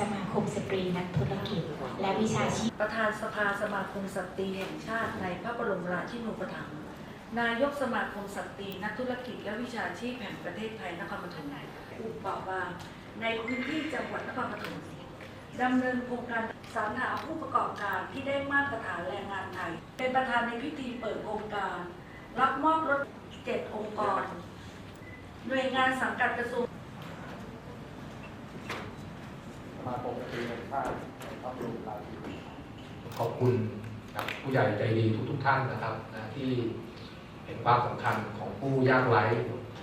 สมาคมสตรีนักธุรกิจ และวิชาชีพ ประธานสภาสมาคมสตรีแห่งชาติในพระบรมราชินูปถัมภ์นายกสมาคมสตรีนักธุรกิจ และวิชาชีพแห่งประเทศไทยนครปฐมอุปบอกว่าในพื้นที่จังหวัดนครปฐมดำเนินโครงการสรรหาผู้ประกอบการที่ได้มาตรฐานแรงงานไทย เป็นประธานในพิธีเปิดโครงการ รับมอบรถเจ็ดองค์กร หน่วยงานสังกัดกระทรวง สมาคมสตรีแห่งชาติพระบรมราชินี ขอบคุณนะครับผู้ใหญ่ใจดีทุกๆท่านนะครับนะที่เห็นความสำคัญของผู้ยากไร้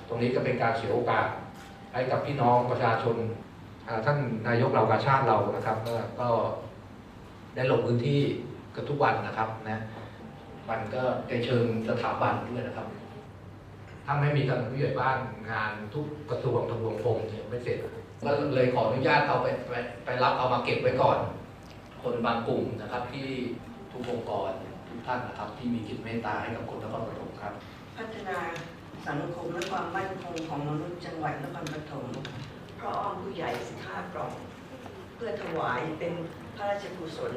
ตรงนี้ก็เป็นการเสียโอกาสให้กับพี่น้องประชาชนท่านนายกเหล่ากาชาติเรานะครับก็ได้ลงพื้นที่กันทุกวันนะครับนะมันก็ในเชิงสถาบันด้วยนะครับ ถ้าไม่มีกำนันผู้ใหญ่บ้านงานทุกกระทรวงทบวงกรมเนี่ยไม่เสร็จก็เลยขออนุญาตเอาไปไปไปรับเอามาเก็บไว้ก่อน คนบางกลุ่มนะครับที่ทุกองค์กรทุกท่านนะครับ ที่มีจิตเมตตาให้กับคนนครปฐมครับ พัฒนาสังคมและความมั่นคงของมนุษย์จังหวัดนครปฐมพระอ้อมผู้ใหญ่สิข้ากล่อง เพื่อถวายเป็นพระราชกุศล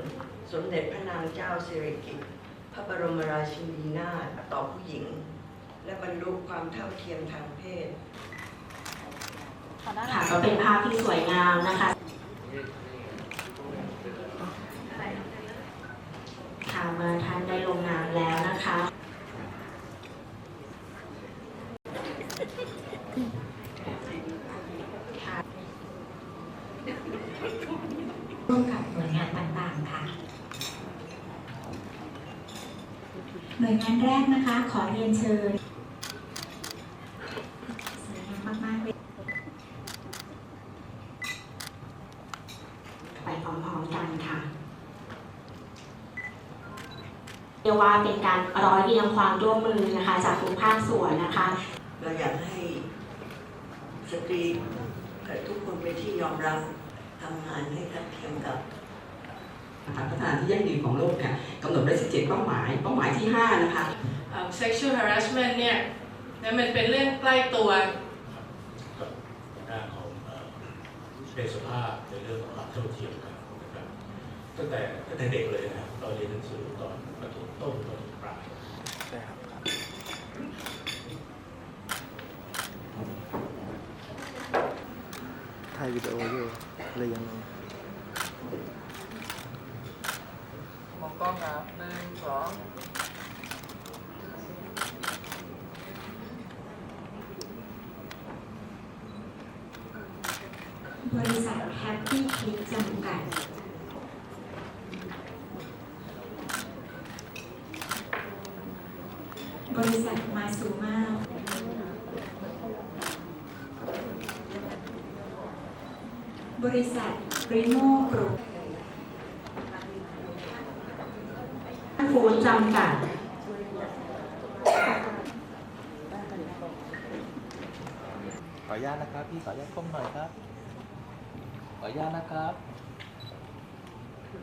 สมเด็จพระนางเจ้าสิริกิติ์พระบรมราชินีนาถต่อผู้หญิง และบรรลุความเท่าเทียมทางเพศค่ะก็เป็นภาพที่สวยงามนะคะค่ะ เมื่อท่านได้ลงนามแล้วนะคะค่ะร่วมกับหน่วยงานต่างๆค่ะ หน่วยงานแรกนะคะ ขอเรียนเชิญสวยงามมากๆเลยไปพร้อมๆกันค่ะ เรียกว่าเป็นการร้อยเรียงความร่วมมือนะคะจากทุกภาคส่วนนะคะเราอยากให้สตรีเอ่อทุกคนเป็นที่ยอมรับทำงานให้ทัดเทียมกับการพัฒนาที่ยั่งยืนของโลกเนี่ยกำหนดไว้ 17 เป้าหมาย เป้าหมายที่ 5 นะคะเอ่อ sexual harassment เนี่ยนะมันเป็นเรื่องใกล้ตัวกับด้านของเอ่อเพศสภาพในเรื่องของความเท่าเทียมกันนะครับ ตั้งแต่ตั้งแต่เด็กเลยนะครับตอนเรียนหนังสือตอนประถมต้นประถมปลายถ่ายวิดีโออยู่เลยยังมองกล้องครับหนึ่งสองบริษัทแฮปปี้คลิกจำกัด บริษัทมาซูมาบริษัทริโมกรุ๊ปฟูดจำกัด ขออนุญาตนะครับ พี่ขออนุญาตก้มหน่อยครับ ขออนุญาตนะครับ